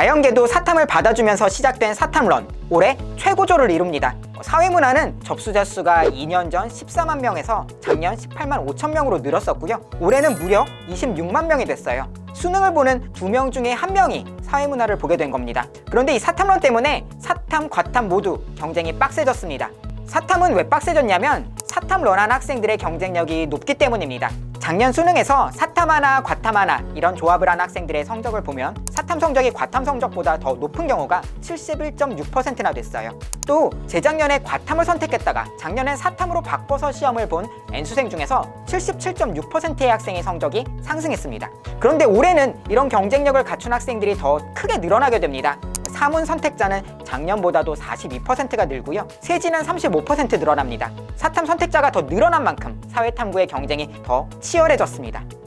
자연계도 사탐을 받아주면서 시작된 사탐런 올해 최고조를 이룹니다. 사회문화는 접수자 수가 2년 전 14만 명에서 작년 18만 5천 명으로 늘었었고요. 올해는 무려 26만 명이 됐어요. 수능을 보는 두 명 중에 한 명이 사회문화를 보게 된 겁니다. 그런데 이 사탐론 때문에 사탐, 과탐 모두 경쟁이 빡세졌습니다. 사탐은 왜 빡세졌냐면 사탐 런한 학생들의 경쟁력이 높기 때문입니다. 작년 수능에서 사탐 하나, 과탐 하나 이런 조합을 한 학생들의 성적을 보면 사탐 성적이 과탐 성적보다 더 높은 경우가 71.6%나 됐어요. 또 재작년에 과탐을 선택했다가 작년엔 사탐으로 바꿔서 시험을 본 N수생 중에서 77.6%의 학생의 성적이 상승했습니다. 그런데 올해는 이런 경쟁력을 갖춘 학생들이 더 크게 늘어나게 됩니다. 사문 선택자는 작년보다도 42%가 늘고요. 세지는 35% 늘어납니다. 사탐 선택자가 더 늘어난 만큼 사회 탐구의 경쟁이 더 치열해졌습니다.